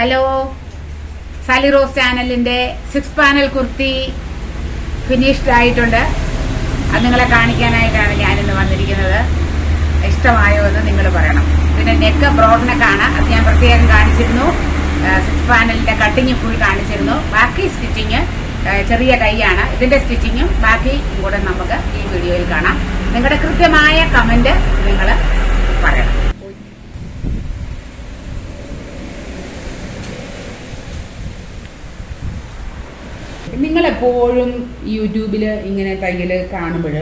Hello. Sally Rose ചാനലിന്റെ six panel kurti finished ആയിട്ടുണ്ട്. അത് നിങ്ങളെ കാണിക്കാനായിട്ടാണ് ഞാനിന്ന് വന്നിരിക്കുന്നത്. ഇഷ്ടമായോ എന്ന് നിങ്ങൾ പറയണം. പിന്നെ നെക്ക് ബ്രോഡ് നെക്കാണ് അത് ഞാൻ പ്രത്യേകം കാണിച്ചിരുന്നു. സിക്സ് പാനലിന്റെ കട്ടിങ് ഫുൾ കാണിച്ചിരുന്നു. ബാക്കി സ്റ്റിച്ചിങ് ചെറിയ കൈയാണ് ഇതിന്റെ സ്റ്റിച്ചിങ്ങും ബാക്കി കൂടെ നമുക്ക് ഈ വീഡിയോയിൽ കാണാം. നിങ്ങളുടെ കൃത്യമായ കമന്റ് നിങ്ങൾ പറയണം. നിങ്ങളെപ്പോഴും യൂട്യൂബിൽ ഇങ്ങനെ തയ്യൽ കാണുമ്പോൾ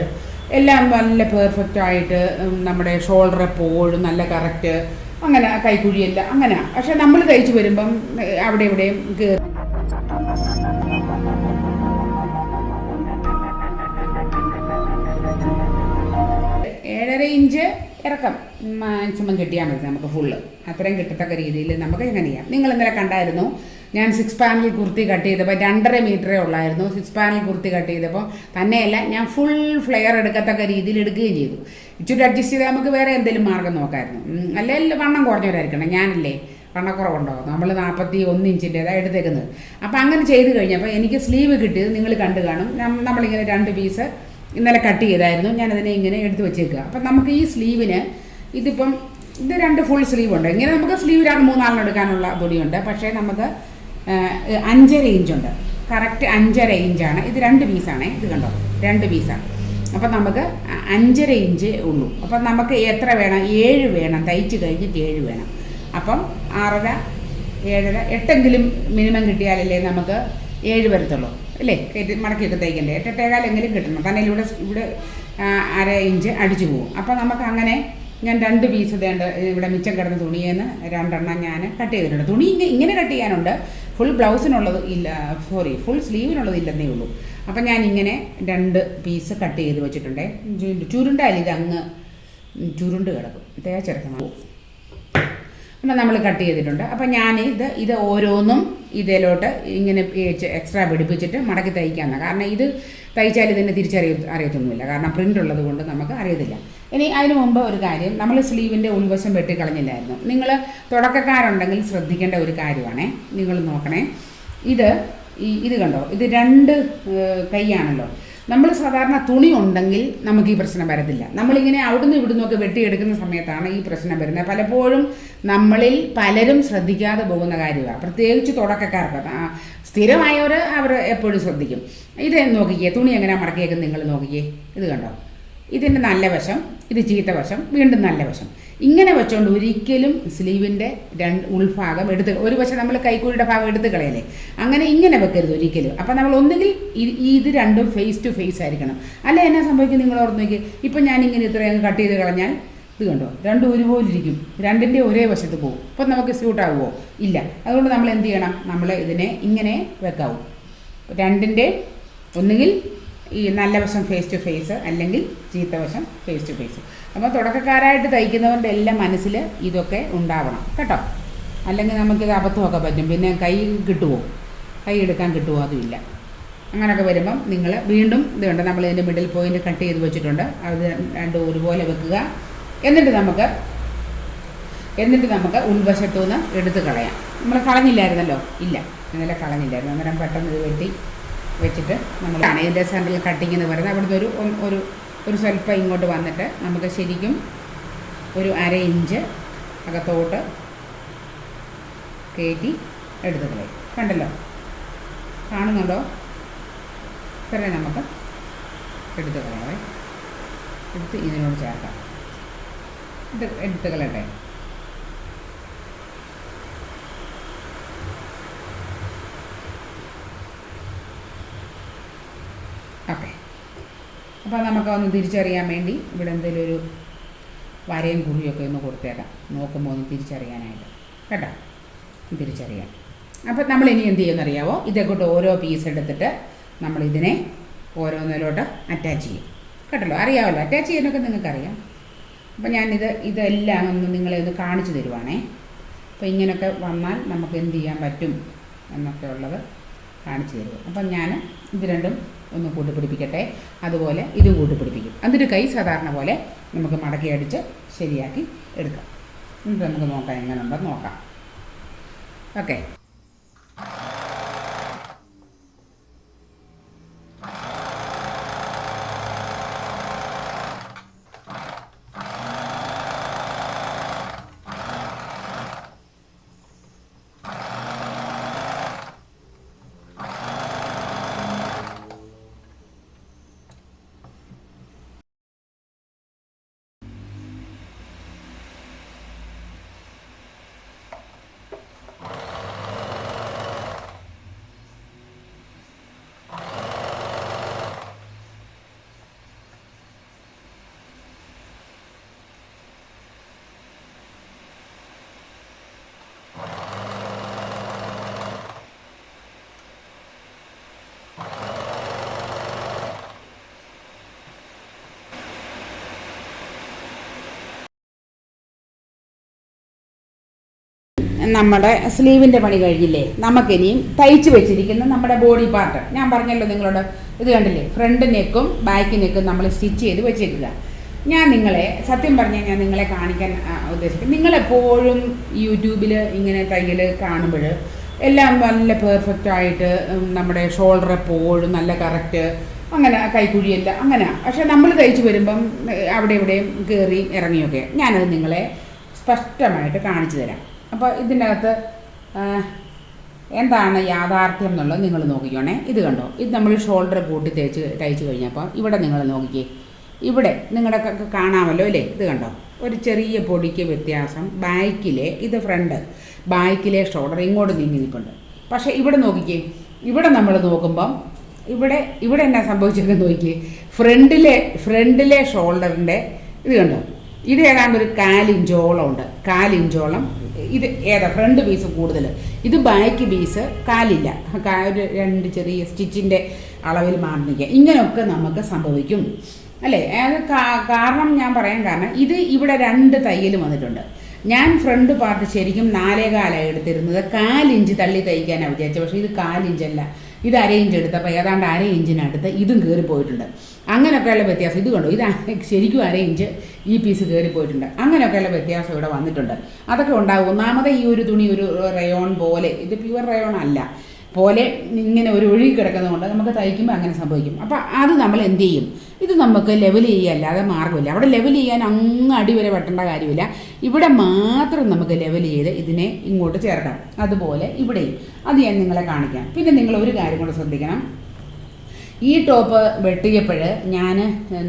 എല്ലാം നല്ല പെർഫെക്റ്റ് ആയിട്ട് നമ്മുടെ ഷോൾഡർ എപ്പോഴും നല്ല കറക്റ്റ് അങ്ങനെ കൈക്കുഴിയല്ല അങ്ങനെ. പക്ഷെ നമ്മൾ തയ്ച്ചു വരുമ്പം അവിടെ ഇവിടെയും കയറി ഏഴര ഇഞ്ച് ഇറക്കം. മാക്സിമം കിട്ടിയാൽ മതി നമുക്ക് ഫുള്ള് അത്രയും കിട്ടത്തക്ക രീതിയിൽ നമുക്ക് എങ്ങനെ ചെയ്യാം നിങ്ങൾ ഇന്നലെ കണ്ടായിരുന്നു ഞാൻ സിക്സ് പാനൽ കുർത്തി കട്ട് ചെയ്തപ്പോൾ രണ്ടര മീറ്ററേ ഉള്ളായിരുന്നു. സിക്സ് പാനൽ കുർത്തി കട്ട് ചെയ്തപ്പോൾ തന്നെയല്ല ഞാൻ ഫുൾ ഫ്ലെയർ എടുക്കത്തക്ക രീതിയിൽ എടുക്കുകയും ചെയ്തു. ഇച്ചിരി അഡ്ജസ്റ്റ് ചെയ്താൽ നമുക്ക് വേറെ എന്തെങ്കിലും മാർഗം നോക്കായിരുന്നു അല്ലെങ്കിൽ വണ്ണം കുറഞ്ഞവരായിരിക്കണം. ഞാനല്ലേ വണ്ണക്കുറവുണ്ടോ? നമ്മൾ നാൽപ്പത്തി ഒന്ന് ഇഞ്ചിന്റെതാണ് എടുത്തേക്കുന്നത്. അപ്പോൾ അങ്ങനെ ചെയ്ത് കഴിഞ്ഞപ്പോൾ എനിക്ക് സ്ലീവ് കിട്ടിയത് നിങ്ങൾ കണ്ടു കാണും. നമ്മളിങ്ങനെ രണ്ട് പീസ് ഇന്നലെ കട്ട് ചെയ്തായിരുന്നു. ഞാനതിനെ ഇങ്ങനെ എടുത്ത് വെച്ചേക്കുക അപ്പം നമുക്ക് ഈ സ്ലീവിന് ഇതിപ്പം ഇത് രണ്ട് ഫുൾ സ്ലീവ് ഉണ്ട്. ഇങ്ങനെ നമുക്ക് സ്ലീവ് രണ്ട് മൂന്നാളിന് എടുക്കാനുള്ള പൊടിയുണ്ട്. പക്ഷേ നമുക്ക് ആ, റേഞ്ചുണ്ട് കറക്റ്റ് അഞ്ച് റേഞ്ചാണ് ഇത് രണ്ട് പീസാണ് ഇത് കണ്ടോ? രണ്ട് പീസാണ് അപ്പം നമുക്ക് അഞ്ച് റേഞ്ച് ഉള്ളൂ. അപ്പം നമുക്ക് എത്ര വേണം? ഏഴ് വേണം. തയ്ച്ച് കഴിഞ്ഞിട്ട് ഏഴ് വേണം. അപ്പം ആറര ഏഴര എട്ടെങ്കിലും മിനിമം കിട്ടിയാലല്ലേ നമുക്ക് ഏഴ് വരത്തുള്ളൂ. അല്ലേ? കയറ്റി മടക്കിയൊക്കെ തയ്ക്കണ്ടേ? എട്ടെട്ടേകാലെങ്കിലും കിട്ടണം. തന്നെ ഇവിടെ ഇവിടെ അര ഇഞ്ച് അടിച്ചു പോകും. അപ്പോൾ നമുക്ക് അങ്ങനെ ഞാൻ രണ്ട് പീസ് തേണ്ട ഇവിടെ മിച്ചം കിടന്ന തുണിയെന്ന് രണ്ടെണ്ണം ഞാൻ കട്ട് ചെയ്തിട്ടുണ്ട്. തുണി ഇങ്ങനെ കട്ട് ചെയ്യാനുണ്ട്. ഫുൾ ബ്ലൗസിനുള്ളത് ഇല്ല സോറി ഫുൾ സ്ലീവിനുള്ളത് ഇല്ലെന്നേ ഉള്ളൂ. അപ്പം ഞാൻ ഇങ്ങനെ രണ്ട് പീസ് കട്ട് ചെയ്ത് വെച്ചിട്ടുണ്ട്. ചുരുണ്ടായാലും ഇത് അങ്ങ് ചുരുണ്ട് കിടക്കും. തേച്ചെടുക്കണം അപ്പം നമ്മൾ കട്ട് ചെയ്തിട്ടുണ്ട്. അപ്പം ഞാൻ ഇത് ഇത് ഓരോന്നും ഇതിലോട്ട് ഇങ്ങനെ എക്സ്ട്രാ പിടിപ്പിച്ചിട്ട് മടക്കി തയ്ക്കാമെന്നാണ് കാരണം ഇത് തയ്ച്ചാൽ ഇതിനെ തിരിച്ചറിയ അറിയത്തൊന്നുമില്ല. കാരണം പ്രിന്റ് ഉള്ളത് കൊണ്ട് നമുക്ക് അറിയത്തില്ല. ഇനി അതിനു മുമ്പ് ഒരു കാര്യം നമ്മൾ സ്ലീവിന്റെ ഉൾവശം വെട്ടിക്കളഞ്ഞില്ലായിരുന്നു നിങ്ങൾ തുടക്കക്കാരുണ്ടെങ്കിൽ ശ്രദ്ധിക്കേണ്ട ഒരു കാര്യമാണേ. നിങ്ങൾ നോക്കണേ. ഇത് ഈ ഇത് കണ്ടോ? ഇത് രണ്ട് കൈയാണല്ലോ. നമ്മൾ സാധാരണ തുണി ഉണ്ടെങ്കിൽ നമുക്ക് ഈ പ്രശ്നം വരത്തില്ല. നമ്മളിങ്ങനെ അവിടുന്ന് ഇവിടുന്ന് ഒക്കെ വെട്ടിയെടുക്കുന്ന സമയത്താണ് ഈ പ്രശ്നം വരുന്നത്. പലപ്പോഴും നമ്മളിൽ പലരും ശ്രദ്ധിക്കാതെ പോകുന്ന കാര്യമാണ് പ്രത്യേകിച്ച് തുടക്കക്കാർക്ക്. സ്ഥിരമായവർ അവർ എപ്പോഴും ശ്രദ്ധിക്കും. ഇത് നോക്കിക്കേ തുണി എങ്ങനെ മടക്കിയേക്കും നിങ്ങൾ നോക്കിക്കേ. ഇത് കണ്ടോ? ഇതിന്റെ നല്ല വശം ഇത് ചീത്ത വശം വീണ്ടും നല്ല വശം. ഇങ്ങനെ വെച്ചോണ്ട് ഒരിക്കലും സ്ലീവിന്റെ രണ്ട് ഉൾഭാഗം എടുത്ത് ഒരു പക്ഷെ നമ്മൾ കൈക്കൂലിയുടെ ഭാഗം എടുത്ത് കളയല്ലേ? അങ്ങനെ ഇങ്ങനെ വെക്കരുത് ഒരിക്കലും. അപ്പം നമ്മൾ ഒന്നുകിൽ ഇത് രണ്ടും ഫേസ് ടു ഫേസ് ആയിരിക്കണം. അല്ല എന്നാ സംഭവിക്കും നിങ്ങൾ ഓർത്ത് നോക്കി ഇപ്പം ഞാനിങ്ങനെ ഇത്രയും കട്ട് ചെയ്ത് കളഞ്ഞാൽ ഇത് കണ്ടോ? രണ്ടും ഒരുപോലെ ഇരിക്കും. രണ്ടിന്റെ ഒരേ വശത്ത് പോകും. അപ്പം നമുക്ക് സ്യൂട്ട് ഇല്ല. അതുകൊണ്ട് നമ്മൾ എന്ത് ചെയ്യണം? നമ്മൾ ഇതിനെ ഇങ്ങനെ വെക്കാവും. രണ്ടിന്റെ ഒന്നുകിൽ ഈ നല്ല വശം ഫേസ് ടു ഫേസ് അല്ലെങ്കിൽ ചീത്ത വശം ഫേസ് ടു ഫേസ് അപ്പോൾ തുടക്കക്കാരായിട്ട് തയ്ക്കുന്നവരുടെ എല്ലാം മനസ്സിൽ ഇതൊക്കെ ഉണ്ടാവണം. കേട്ടോ? അല്ലെങ്കിൽ നമുക്കിത് അബദ്ധമൊക്കെ പറ്റും. പിന്നെ കൈ കിട്ടുമോ കൈ എടുക്കാൻ കിട്ടുമോ അതുമില്ല. അങ്ങനെയൊക്കെ വരുമ്പം നിങ്ങൾ വീണ്ടും ഇതുണ്ട് നമ്മൾ ഇതിന്റെ മിഡിൽ പോയിന്റ് കട്ട് ചെയ്ത് വെച്ചിട്ടുണ്ട്. അത് രണ്ടും ഒരുപോലെ വെക്കുക. എന്നിട്ട് നമുക്ക് എന്നിട്ട് നമുക്ക് ഉൾവശത്തു നിന്ന് എടുത്ത് കളയാം. നമ്മൾ കളഞ്ഞില്ലായിരുന്നല്ലോ? ഇല്ല. ഇന്നലെ കളഞ്ഞില്ലായിരുന്നു. അന്നേരം പെട്ടെന്ന് ഇത് വെട്ടി വെച്ചിട്ട് നമ്മൾ ഇതിന്റെ സെൻട്രൽ കട്ടിങ് എന്ന് പറയുന്നത്. അവിടുന്ന് ഒരു ഒരു ഒരു സ്വല്പം ഇങ്ങോട്ട് വന്നിട്ട് നമുക്ക് ശരിക്കും ഒരു അര ഇഞ്ച് അകത്തോട്ട് കയറ്റി എടുത്ത് കളയും കണ്ടല്ലോ? കാണുന്നുണ്ടോ? ഇത്രയും നമുക്ക് എടുത്ത് കളയാവേ എടുത്ത് ഇതിനോട് ചേർക്കാം. ഇത് എടുത്ത് കളയട്ടെ ഓക്കെ അപ്പോൾ നമുക്ക് ഒന്ന് തിരിച്ചറിയാൻ വേണ്ടി ഇവിടെ എന്തെങ്കിലും ഒരു വരയും കുറിയൊക്കെ ഒന്ന് കൊടുത്തേക്കാം. നോക്കുമ്പോൾ ഒന്ന് തിരിച്ചറിയാനായിട്ട്. കേട്ടോ? തിരിച്ചറിയാം. അപ്പം നമ്മൾ ഇനി എന്ത് ചെയ്യുമെന്നറിയാവോ ഇതേക്കൂട്ട് ഓരോ പീസ് എടുത്തിട്ട് നമ്മൾ ഇതിനെ ഓരോന്നിലോട്ട് അറ്റാച്ച് ചെയ്യും. കേട്ടല്ലോ? അറിയാമല്ലോ അറ്റാച്ച് ചെയ്യാനൊക്കെ നിങ്ങൾക്കറിയാം. അപ്പം ഞാനിത് ഇതെല്ലാം ഒന്ന് നിങ്ങളെ ഒന്ന് കാണിച്ചു തരുവാണേ. അപ്പോൾ ഇങ്ങനെയൊക്കെ വന്നാൽ നമുക്ക് എന്ത് ചെയ്യാൻ പറ്റും എന്നൊക്കെ ഉള്ളത് കാണിച്ചു തരുക അപ്പം ഞാൻ ഇത് രണ്ടും ഒന്ന് കൂട്ടിപ്പിടിപ്പിക്കട്ടെ അതുപോലെ ഇതും കൂട്ടിപ്പിടിപ്പിക്കും എന്നിട്ട് കൈ സാധാരണ പോലെ നമുക്ക് മടക്കി അടിച്ച് ശരിയാക്കി എടുക്കാം. എന്നിട്ട് നമുക്ക് നോക്കാം എങ്ങനെ ഉണ്ടെന്ന് നോക്കാം. ഓക്കെ. നമ്മുടെ സ്ലീവിന്റെ പണി കഴിഞ്ഞില്ലേ? നമുക്കിനിയും തയ്ച്ച് വെച്ചിരിക്കുന്ന നമ്മുടെ ബോഡി പാർട്ട്. ഞാൻ പറഞ്ഞല്ലോ നിങ്ങളോട് ഇത് കണ്ടില്ലേ? ഫ്രണ്ട് നെക്കും ബാക്ക് നെക്കും നമ്മൾ സ്റ്റിച്ച് ചെയ്ത് വെച്ചിരിക്കുക. ഞാൻ നിങ്ങളെ സത്യം പറഞ്ഞാൽ ഞാൻ നിങ്ങളെ കാണിക്കാൻ ഉദ്ദേശിക്കും. നിങ്ങളെപ്പോഴും യൂട്യൂബിൽ ഇങ്ങനെ തയ്യൽ കാണുമ്പോൾ എല്ലാം നല്ല പെർഫെക്റ്റ് ആയിട്ട് നമ്മുടെ ഷോൾഡർ എപ്പോഴും നല്ല കറക്റ്റ് അങ്ങനെ കൈക്കുഴിയല്ല അങ്ങനെ. പക്ഷെ നമ്മൾ തയ്ച്ച് വരുമ്പം അവിടെ ഇവിടെയും കയറി ഇറങ്ങിയൊക്കെ. ഞാനത് നിങ്ങളെ സ്പഷ്ടമായിട്ട് കാണിച്ചു തരാം. അപ്പോൾ ഇതിനകത്ത് എന്താണ് യാഥാർത്ഥ്യം എന്നുള്ളത് നിങ്ങൾ നോക്കിക്കോണേ. ഇത് കണ്ടോ? ഇത് നമ്മൾ ഷോൾഡർ കൂട്ടി തേച്ച് തയ്ച്ച് കഴിഞ്ഞപ്പോൾ ഇവിടെ നിങ്ങൾ നോക്കിക്കേ. ഇവിടെ നിങ്ങളുടെ കാണാമല്ലോ അല്ലേ? ഇത് കണ്ടോ? ഒരു ചെറിയ പൊടിക്ക് വ്യത്യാസം. ബാക്കിലെ ഇത് ഫ്രണ്ട് ബാക്കിലെ ഷോൾഡർ ഇങ്ങോട്ട് നീങ്ങി നിൽപ്പുണ്ട്. പക്ഷേ ഇവിടെ നോക്കിക്കേ. ഇവിടെ നമ്മൾ നോക്കുമ്പം ഇവിടെ ഇവിടെ എന്നാ സംഭവിച്ചൊക്കെ നോക്കിയേ ഫ്രണ്ടിലെ ഫ്രണ്ടിലെ ഷോൾഡറിന്റെ ഇത് കണ്ടോ? ഇത് ഏതാണ്ട് ഒരു കാലിഞ്ചോളം ഉണ്ട് കാലിഞ്ചോളം. ഇത് ഏതാ ഫ്രണ്ട് പീസ് കൂടുതൽ. ഇത് ബാക്ക് പീസ് കാലില്ല. ഒരു രണ്ട് ചെറിയ സ്റ്റിച്ചിന്റെ അളവിൽ മാറി നിൽക്കുക ഇങ്ങനെയൊക്കെ നമുക്ക് സംഭവിക്കും. അല്ലേ? അത് കാരണം ഞാൻ പറയാൻ കാരണം ഇത് ഇവിടെ രണ്ട് തയ്യൽ വന്നിട്ടുണ്ട്. ഞാൻ ഫ്രണ്ട് പാർട്ട് ശരിക്കും നാലേകാലാണ് എടുത്തിരുന്നത്. കാലിഞ്ച് തള്ളി തയ്ക്കാനാണ് വിചാരിച്ചത്. പക്ഷേ ഇത് കാലിഞ്ചല്ല. ഇത് അര ഇഞ്ച് എടുത്തപ്പോൾ ഏതാണ്ട് അര ഇഞ്ചിനടുത്ത് ഇതും കയറി പോയിട്ടുണ്ട് അങ്ങനെയൊക്കെയുള്ള വ്യത്യാസം. ഇത് കണ്ടു? ഇത് ശരിക്കും അര ഇഞ്ച് ഈ പീസ് കയറി പോയിട്ടുണ്ട്. അങ്ങനെയൊക്കെയുള്ള വ്യത്യാസം ഇവിടെ വന്നിട്ടുണ്ട്. അതൊക്കെ ഉണ്ടാകും ഒന്നാമത് ഈ ഒരു തുണി ഒരു റയോൺ പോലെ ഇത് പ്യുവർ റയോൺ അല്ല. പോലെ ഇങ്ങനെ ഒരു ഒഴുകി കിടക്കുന്നതുകൊണ്ട് നമുക്ക് തയ്ക്കുമ്പോൾ അങ്ങനെ സംഭവിക്കും. അപ്പോൾ അത് നമ്മൾ എന്ത് ചെയ്യും? ഇത് നമുക്ക് ലെവൽ ചെയ്യല്ലാതെ മാർഗമില്ല. അവിടെ ലെവൽ ചെയ്യാൻ അങ്ങ് അടി വരെ വെട്ടേണ്ട കാര്യമില്ല. ഇവിടെ മാത്രം നമുക്ക് ലെവൽ ചെയ്ത് ഇതിനെ ഇങ്ങോട്ട് ചേർക്കാം അതുപോലെ ഇവിടെയും. അത് ഞാൻ നിങ്ങളെ കാണിക്കാം. പിന്നെ നിങ്ങൾ ഒരു കാര്യം കൂടെ ശ്രദ്ധിക്കണം. ഈ ടോപ്പ് വെട്ടിയപ്പോൾ ഞാൻ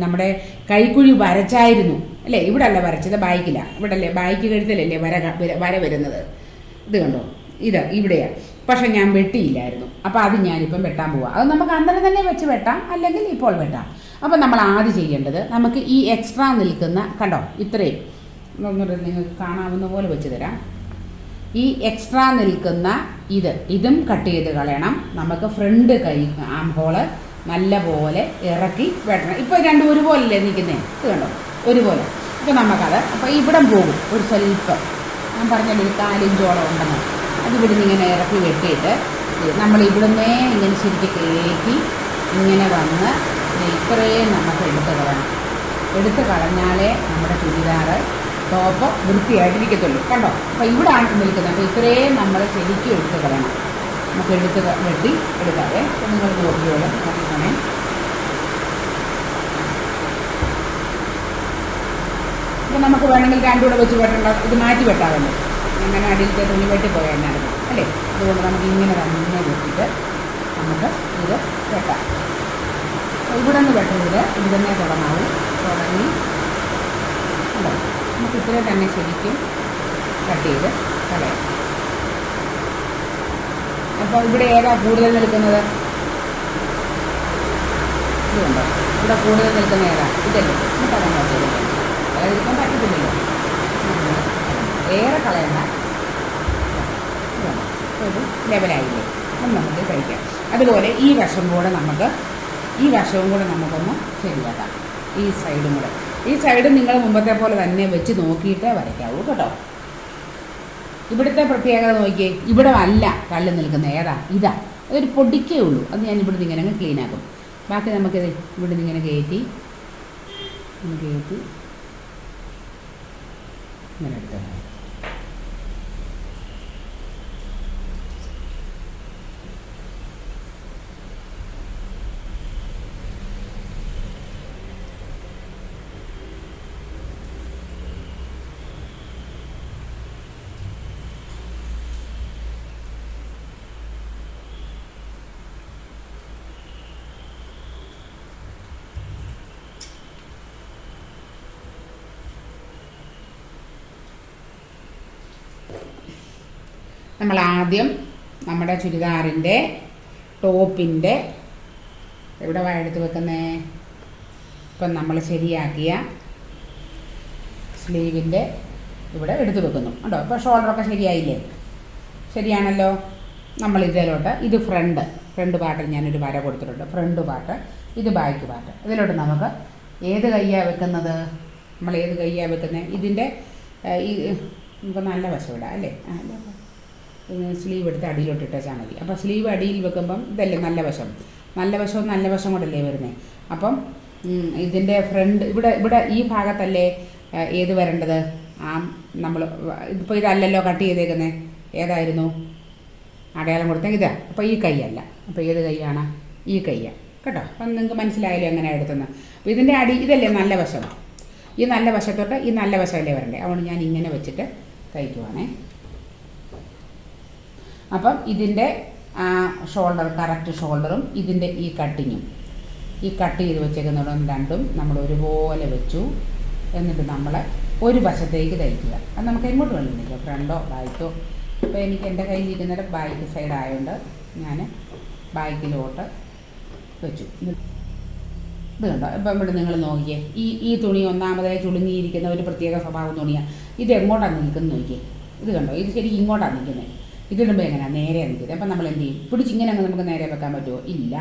നമ്മുടെ കൈക്കുഴി വരച്ചായിരുന്നു. അല്ലേ? ഇവിടെ അല്ല വരച്ചത് ബാക്കില്ല ഇവിടെ അല്ലേ ബാക്ക് കഴുത്തലല്ലേ വര വര വരുന്നത്. ഇത് കണ്ടോ? ഇത് ഇവിടെയാണ് പക്ഷെ ഞാൻ വെട്ടിയില്ലായിരുന്നു. അപ്പോൾ അത് ഞാനിപ്പം വെട്ടാൻ പോവാം. അത് നമുക്ക് അന്നേരം തന്നെ വെച്ച് വെട്ടാം അല്ലെങ്കിൽ ഇപ്പോൾ വെട്ടാം. അപ്പോൾ നമ്മൾ ആദ്യം ചെയ്യേണ്ടത് നമുക്ക് ഈ എക്സ്ട്രാ നിൽക്കുന്ന കണ്ടോ? ഇത്രയും. നിങ്ങൾക്ക് കാണാവുന്ന പോലെ വെച്ച് തരാം. ഈ എക്സ്ട്രാ നിൽക്കുന്ന ഇത്. ഇതും കട്ട് ചെയ്ത് കളയണം. നമുക്ക് ഫ്രണ്ട് കൈ ആം ഹോൾ നല്ല പോലെ ഇറക്കി വെട്ടണം. ഇപ്പോൾ രണ്ടും ഒരുപോലല്ലേ നിൽക്കുന്നത് കണ്ടോ? ഒരുപോലെ. ഇപ്പോൾ നമുക്കത് അപ്പോൾ ഇവിടം പോകും ഒരു സ്വല്പം. ഞാൻ പറഞ്ഞല്ലോ ഒരു കാലിഞ്ചോളം ഉണ്ടെന്ന്. അത് ഇവിടുന്ന് ഇങ്ങനെ ഇറക്കി വെട്ടിയിട്ട് നമ്മൾ ഇവിടുന്നേ ഇങ്ങനെ ശരിക്കും കയറ്റി ഇങ്ങനെ വന്ന് ഇത് ഇത്രയും നമുക്ക് എടുത്ത് കളയണം എടുത്ത് കളഞ്ഞാലേ നമ്മുടെ ചുരിദാറ് ടോപ്പ് വൃത്തിയായിട്ടിരിക്കത്തുള്ളൂ. കണ്ടോ? അപ്പോൾ ഇവിടാണ് നിൽക്കുന്നത്. അപ്പോൾ ഇത്രയും നമ്മൾ ശരിക്കും എടുത്ത് കളയണം. നമുക്ക് എടുത്ത് വെട്ടി എടുക്കാതെ നിങ്ങൾ നോക്കിയോളൂ നോക്കിക്കോണേ. ഇപ്പം നമുക്ക് വേണമെങ്കിൽ രണ്ടും കൂടെ വെച്ച് വെട്ടണ്ട. ഇത് മാറ്റി വെട്ടാറുണ്ട് അങ്ങനെ അടിയിലത്തെ തുണി വെട്ടി പോയാൽ എന്നായിരുന്നു അല്ലേ? അതുകൊണ്ട് നമുക്ക് ഇങ്ങനെ തന്നെ വെട്ടിയിട്ട് നമുക്ക് ഇത് വെട്ടാം. ഇവിടെ നിന്ന് വെട്ടുന്നത് ഇവിടെ തന്നെ തുടങ്ങാവും. തുടങ്ങി. അല്ലേ? നമുക്ക് ഇത്രയും തന്നെ ശരിക്കും കട്ട് ചെയ്ത് കളയാം. അപ്പോൾ ഇവിടെ ഏതാ കൂടുതൽ നിൽക്കുന്നത്? ഇവിടെ കൂടുതൽ നിൽക്കുന്ന ഏതാ? ഇതല്ലേ. നമുക്ക് അതാ നോക്കിയത് അതായിരിക്കാൻ പറ്റത്തില്ലല്ലോ. ഏറെ കളയണ്ട. ഒരു ലെവലായില്ലേ അപ്പം നമുക്ക് കഴിക്കാം. അതുപോലെ ഈ വശം കൂടെ നമുക്ക് ഈ വശവും കൂടെ നമുക്കൊന്ന് ശരിയാക്കാം ഈ സൈഡും കൂടെ. ഈ സൈഡ് നിങ്ങൾ മുമ്പത്തെ പോലെ തന്നെ വെച്ച് നോക്കിയിട്ടേ വരയ്ക്കാവൂ കേട്ടോ. ഇവിടുത്തെ പ്രത്യേകത നോക്കിയേ ഇവിടെ അല്ല കല്ല് നിൽക്കുന്ന ഏതാ? ഇതാ. അതൊരു പൊടിക്കേ ഉള്ളൂ. അത് ഞാൻ ഇവിടുന്ന് ഇങ്ങനെ അങ്ങ് ക്ലീൻ ആക്കും. ബാക്കി നമുക്കിത് ഇവിടുന്ന് ഇങ്ങനെ കയറ്റി കയറ്റി. ഇങ്ങനെ എടുത്ത്? നമ്മൾ ആദ്യം നമ്മുടെ ചുരിദാറിന്റെ ടോപ്പിന്റെ എവിടെ വാ എടുത്ത് വെക്കുന്നേ? ഇപ്പം നമ്മൾ ശരിയാക്കിയ സ്ലീവിന്റെ ഇവിടെ എടുത്തു വെക്കുന്നു. കേട്ടോ ഇപ്പോൾ ഷോൾഡറൊക്കെ ശരിയായില്ലേ? ശരിയാണല്ലോ? നമ്മൾ ഇതിലോട്ട് ഇത് ഫ്രണ്ട് ഫ്രണ്ട് പാർട്ടിൽ ഞാനൊരു വര കൊടുത്തിട്ടുണ്ട്. ഫ്രണ്ട് പാർട്ട് ഇത് ബാക്ക് പാർട്ട് ഇതിലോട്ട് നമുക്ക് ഏത് കയ്യാണ് വെക്കുന്നത്? നമ്മൾ ഏത് കയ്യാണ് വെക്കുന്നത് ഇതിന്റെ ഈ നമുക്ക് നല്ല വശം ഇടാം അല്ലേ? സ്ലീവ് എടുത്ത് അടിയിലോട്ട് ഇട്ടാൽ മതി അപ്പോൾ സ്ലീവ് അടിയിൽ വെക്കുമ്പം ഇതല്ലേ നല്ല വശം? നല്ല വശവും നല്ല വശം കൊണ്ടല്ലേ വരുന്നത് അപ്പം ഇതിന്റെ ഫ്രണ്ട് ഇവിടെ ഇവിടെ ഈ ഭാഗത്തല്ലേ ഏത് വരേണ്ടത്? ആ നമ്മൾ ഇപ്പോൾ ഇതല്ലല്ലോ കട്ട് ചെയ്തേക്കുന്നത് ഏതായിരുന്നു? അടയാളം കൊടുത്തേ ഇതാ. അപ്പോൾ ഈ കൈയല്ല. അപ്പോൾ ഏത് കൈയാണ്? ഈ കൈയാണ് കേട്ടോ? അപ്പം നിങ്ങൾക്ക് മനസ്സിലായാലും എങ്ങനെ എടുത്തുന്നത് അപ്പോൾ ഇതിന്റെ അടി ഇതല്ലേ നല്ല വശം? ഈ നല്ല വശത്തോട്ട് ഈ നല്ല വശമല്ലേ വരണ്ടേ? അതുകൊണ്ട് ഞാൻ ഇങ്ങനെ വെച്ചിട്ട് തയ്ക്കുവാണേ. അപ്പം ഇതിന്റെ ഷോൾഡർ കറക്റ്റ് ഷോൾഡറും ഇതിന്റെ ഈ കട്ടിങ്ങും ഈ കട്ട് ചെയ്ത് വെച്ചേക്കുന്നിടം രണ്ടും നമ്മൾ ഒരുപോലെ വെച്ചു. എന്നിട്ട് നമ്മൾ ഒരു വശത്തേക്ക് തയ്ക്കുക. അത് നമുക്ക് എങ്ങോട്ട് വേണമെന്നില്ല ഫ്രണ്ടോ ബാക്കോ? ഇപ്പോൾ എനിക്ക് എന്റെ കയ്യിലിരിക്കുന്നത് ബാക്ക് സൈഡ് ആയതുകൊണ്ട് ഞാൻ ബാക്കിലോട്ട് വെച്ചു. ഇത് കണ്ടോ? ഇപ്പം ഇവിടെ നിങ്ങൾ നോക്കിയേ. ഈ ഈ തുണി ഒന്നാമതായി ചുളുങ്ങിയിരിക്കുന്ന ഒരു പ്രത്യേക സ്വഭാവം തുണിയാണ് ഇത് എങ്ങോട്ടാണ് നിൽക്കുന്നത് നോക്കിയേ. ഇത് കണ്ടോ? ഇത് ശരി ഇങ്ങോട്ടാണ് നിൽക്കുന്നത്. ഇതിടുമ്പോൾ എങ്ങനെയാണ് നേരെ നിൽക്കുന്നത് അപ്പം നമ്മൾ എന്ത് ചെയ്യും? പിടിച്ച് ഇങ്ങനെ അങ്ങ് നമുക്ക് നേരെ വെക്കാൻ പറ്റുമോ ഇല്ല.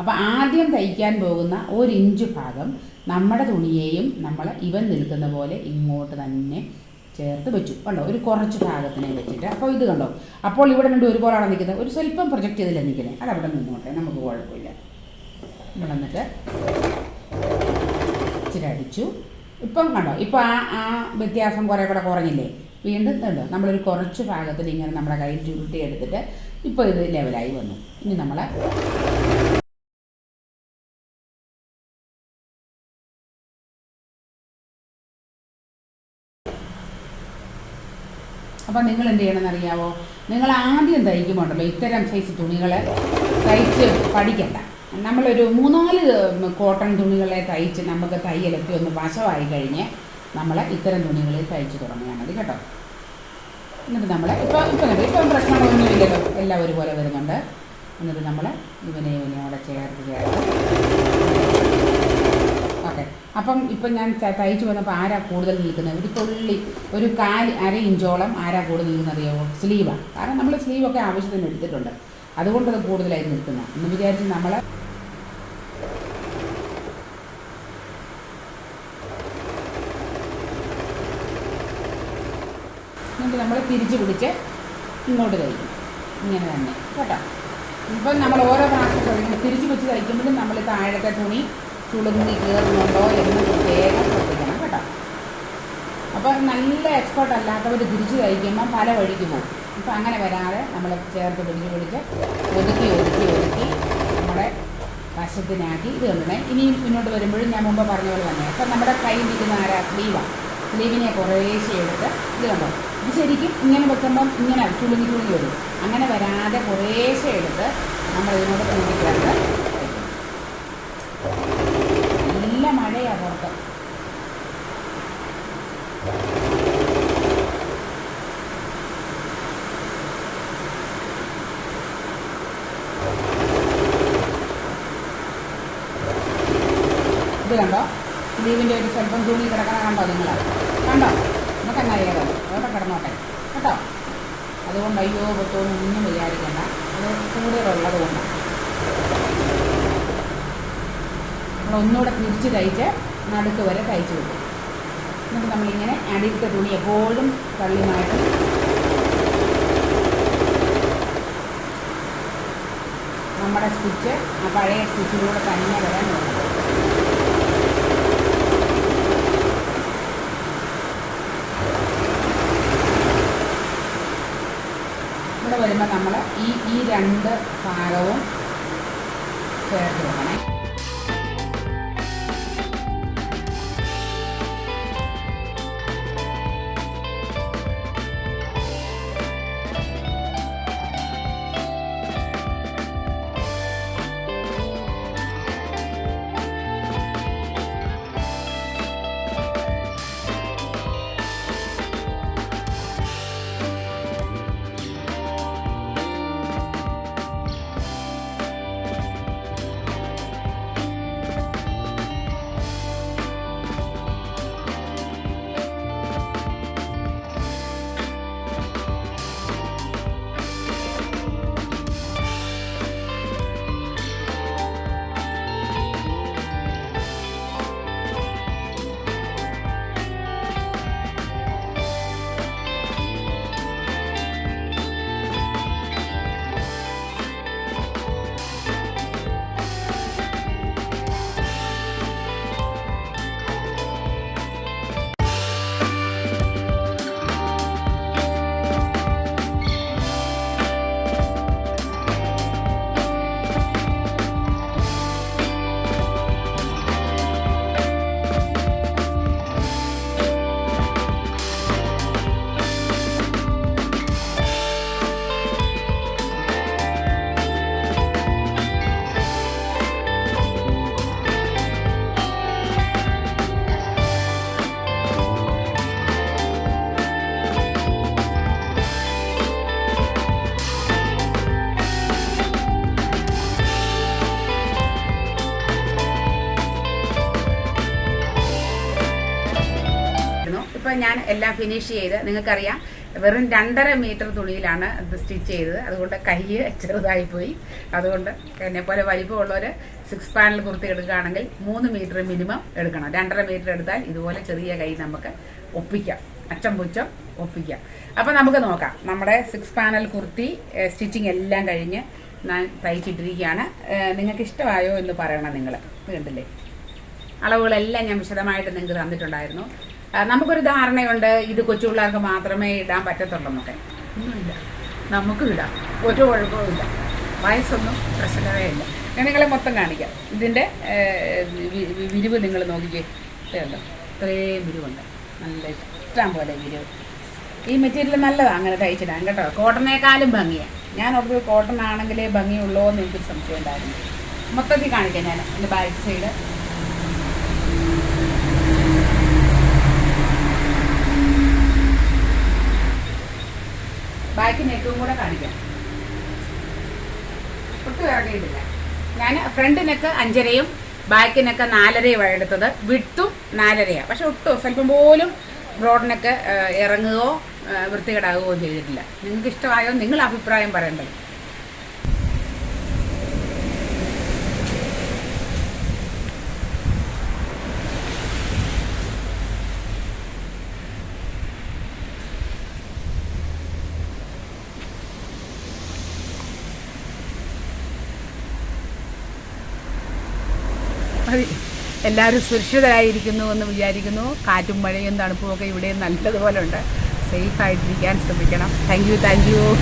അപ്പോൾ ആദ്യം തയ്ക്കാൻ പോകുന്ന ഒരു ഇഞ്ച് ഭാഗം നമ്മുടെ തുണിയെയും നമ്മൾ ഇവൻ നിൽക്കുന്ന പോലെ ഇങ്ങോട്ട് തന്നെ ചേർത്ത് വെച്ചു. കണ്ടോ? ഒരു കുറച്ച് ഭാഗത്തിനെ വെച്ചിട്ട്. അപ്പോൾ ഇത് കണ്ടോ? അപ്പോൾ ഇവിടെ രണ്ട് ഒരുപോലാണ് നിൽക്കുന്നത്? ഒരു സ്വല്പം പ്രൊജക്റ്റ് ചെയ്തില്ല നിൽക്കുന്നത്? അത് അവിടെ നിന്നോട്ടെ നമുക്ക് കുഴപ്പമില്ല. ഇവിടെ ഇച്ചിരി അടിച്ചു. ഇപ്പം കണ്ടോ? ഇപ്പം ആ ആ വ്യത്യാസം കുറേ കൂടെ കുറഞ്ഞില്ലേ? വീണ്ടും കണ്ടോ? നമ്മളൊരു കുറച്ച് ഭാഗത്തിൽ ഇങ്ങനെ നമ്മുടെ കയ്യിൽ ചുരുട്ടി എടുത്തിട്ട് ഇപ്പോൾ ഇത് ലെവലായി വന്നു. ഇനി നമ്മൾ അപ്പം നിങ്ങൾ എന്ത് ചെയ്യണമെന്നറിയാവോ നിങ്ങൾ ആദ്യം തയ്ക്കുമ്പോണ്ടല്ലോ ഇത്തരം സൈസ് തുണികൾ തയ്ച്ച് പഠിക്കണ്ട. നമ്മളൊരു മൂന്നാൽ കോട്ടൺ തുണികളെ തയ്ച്ച് നമുക്ക് തയ്യലൊക്കെ ഒന്ന് വശമായി കഴിഞ്ഞ് നമ്മൾ ഇത്തരം തുണികളിൽ തയ്ച്ച് തുടങ്ങിയാൽ മതി കേട്ടോ. എന്നിട്ട് നമ്മൾ ഇപ്പം ഇപ്പം ഇപ്പം പ്രശ്നങ്ങളൊന്നുമില്ലല്ലോ. എല്ലാം ഒരുപോലെ വരുന്നുണ്ട്. എന്നിട്ട് നമ്മൾ ഇവനെ ഇവനെ അവിടെ ചേർത്ത് ചേർത്ത്. ഓക്കെ. അപ്പം ഇപ്പം ഞാൻ തയ്ച്ചു വന്നപ്പോൾ ആരാ കൂടുതൽ നിൽക്കുന്നത്? ഒരു തുള്ളി ഒരു കാൽ അര ഇഞ്ചോളം ആരാ കൂടുതൽ നിൽക്കുന്നത് അറിയാമോ സ്ലീവാണ് കാരണം നമ്മൾ സ്ലീവൊക്കെ ആവശ്യത്തിന് എടുത്തിട്ടുണ്ട്. അതുകൊണ്ടത് കൂടുതലായി നിൽക്കുന്നത് എന്ന് വിചാരിച്ച് നമ്മൾ എന്നിട്ട് നമ്മൾ തിരിച്ച് പിടിച്ച് ഇങ്ങോട്ട് തയ്ക്കും ഇങ്ങനെ തന്നെ. കേട്ടോ? ഇപ്പം നമ്മൾ ഓരോ പ്രാവശ്യം കഴിയുമ്പോൾ തിരിച്ച് വെച്ച് തയ്ക്കുമ്പോഴും നമ്മൾ താഴത്തെ തുണി ചുളുങ്ങി കയറുന്നുണ്ടോ എന്ന് പ്രത്യേകം ശ്രദ്ധിക്കണം കേട്ടോ. അപ്പോൾ നല്ല എക്സ്പേർട്ട് അല്ലാത്തവർ തിരിച്ച് തയ്ക്കുമ്പോൾ പല വഴിക്ക് പോകും. ഇപ്പം അങ്ങനെ വരാതെ നമ്മൾ ചേർത്ത് പിടിച്ച് പിടിച്ച് ഒതുക്കി ഒതുക്കി ഒതുക്കി നമ്മുടെ വശത്തിനാക്കി ഇത് കണ്ടേ ഇനിയും മുന്നോട്ട് വരുമ്പോഴും ഞാൻ മുമ്പ് പറഞ്ഞ പോലെ തന്നെ. അപ്പം നമ്മുടെ കൈ നിൽക്കുന്ന ആരാ സ്ലീവാണ്. സ്ലീവിനെ കുറേശ്ശെ എടുത്ത് ഇത് കണ്ടോ ഇത് ശരിക്കും ഇങ്ങനെ വെക്കുമ്പം ഇങ്ങനെ ചുളുങ്ങി ചുളുങ്ങി വരും. അങ്ങനെ വരാതെ കുറേശ്ശെ എടുത്ത് നമ്മൾ ഇതിനോട് കൂട്ടിക്കിടന്ന് നല്ല മഴയാണ് പുറത്ത് ഇത് കണ്ടോ സ്ലീവിന്റെ ഒരു സ്വല്പം തുണി കിടക്കണ കണ്ടോ നിങ്ങൾ കണ്ടോ നമുക്ക് എന്നാ ചെയ്തോ അവിടെ കിടന്നോട്ടെ കേട്ടോ അയ്യോ പൊത്തോന്നും ഒന്നും വിചാരിക്കണ്ട. അത് കൂടുതലുള്ളത് കൊണ്ടാണ് നമ്മൾ ഒന്നുകൂടെ തിരിച്ച് തയ്ച്ച് നടുക്ക് വരെ തയ്ച്ച് വെക്കും. എന്നിട്ട് നമ്മളിങ്ങനെ അടിയിലത്തെ തുണി എപ്പോഴും തള്ളി മാറ്റി നമ്മുടെ സ്റ്റിച്ച് ആ പഴയ സ്റ്റിച്ചിലൂടെ തന്നെ വരാൻ നോക്കണം ഇവിടെ വരുമ്പോൾ നമ്മൾ ഈ ഈ രണ്ട് പാകവും ചേർത്ത് വെക്കണേ. എല്ലാം ഫിനിഷ് ചെയ്ത് നിങ്ങൾക്കറിയാം വെറും രണ്ടര മീറ്റർ തുണിയിലാണ് ഇത് സ്റ്റിച്ച് ചെയ്തത്. അതുകൊണ്ട് കൈ ചെറുതായി പോയി അതുകൊണ്ട് എന്നെ പോലെ വലിപ്പമുള്ളവർ സിക്സ് പാനൽ കുർത്തി എടുക്കുകയാണെങ്കിൽ മൂന്ന് മീറ്റർ മിനിമം എടുക്കണം. രണ്ടര മീറ്റർ എടുത്താൽ ഇതുപോലെ ചെറിയ കൈ നമുക്ക് ഒപ്പിക്കാം. അച്ചം പുച്ചം ഒപ്പിക്കാം. അപ്പം നമുക്ക് നോക്കാം. നമ്മുടെ സിക്സ് പാനൽ കുർത്തി സ്റ്റിച്ചിങ് എല്ലാം കഴിഞ്ഞ് ഞാൻ തയ്ച്ചിട്ടിരിക്കുകയാണ് നിങ്ങൾക്ക് ഇഷ്ടമായോ എന്ന് പറയണം നിങ്ങൾ കണ്ടില്ലേ? അളവുകളെല്ലാം ഞാൻ വിശദമായിട്ട് നിങ്ങൾക്ക് തന്നിട്ടുണ്ടായിരുന്നു. നമുക്കൊരു ധാരണയുണ്ട് ഇത് കൊച്ചു പിള്ളേർക്ക് മാത്രമേ ഇടാൻ പറ്റത്തുള്ളൂന്നൊക്കെ ഒന്നുമില്ല. നമുക്കും ഇടാം ഒരു കുഴപ്പവുമില്ല വയസ്സൊന്നും പ്രശ്നമേ ഇല്ല. ഞാൻ നിങ്ങളെ മൊത്തം കാണിക്കാം. ഇതിന്റെ വിരിവ് നിങ്ങൾ നോക്കിക്കേ. ഇത്രയുണ്ടോ ഇത്രയും വിരിവുണ്ട്. നല്ല ഇഷ്ടം പോലെ വിരിവ്. ഈ മെറ്റീരിയൽ നല്ലതാണ് അങ്ങനെ തയ്ച്ചിടാൻ കേട്ടോ. കോട്ടണേക്കാളും ഭംഗിയാണ് ഞാൻ ഓർത്ത് കോട്ടൺ ആണെങ്കിലേ ഭംഗിയുള്ളൂ എന്ന് എനിക്കൊരു സംശയം ഉണ്ടായിരുന്നു. മൊത്തത്തിൽ കാണിക്കാം ഞാൻ. എന്റെ ബാക്ക് സൈഡ് ബാക്ക് നെക്കും കൂടെ കാണിക്കാം. ഒട്ടും ഇറങ്ങിയിട്ടില്ല. ഞാൻ ഫ്രണ്ട് നെക്ക് അഞ്ചരയും ബാക്ക് നെക്ക് നാലരയുമാണ് എടുത്തത്. വിട്ടും നാലരയാണ് പക്ഷെ ഒട്ടും സ്വല്പം പോലും ബ്രോഡിനൊക്കെ നെക്ക് ഇറങ്ങുകയോ വൃത്തികേടാകുകയോ ചെയ്തിട്ടില്ല. നിങ്ങൾക്ക് ഇഷ്ടമായോ നിങ്ങൾ അഭിപ്രായം പറയേണ്ടത് എല്ലാവരും സുരക്ഷിതരായിരിക്കുന്നു എന്ന് വിചാരിക്കുന്നു. കാറ്റും മഴയും തണുപ്പും ഒക്കെ ഇവിടെ നല്ലതുപോലെ ഉണ്ട്. സേഫായിട്ടിരിക്കാൻ ശ്രമിക്കണം. Thank you thank you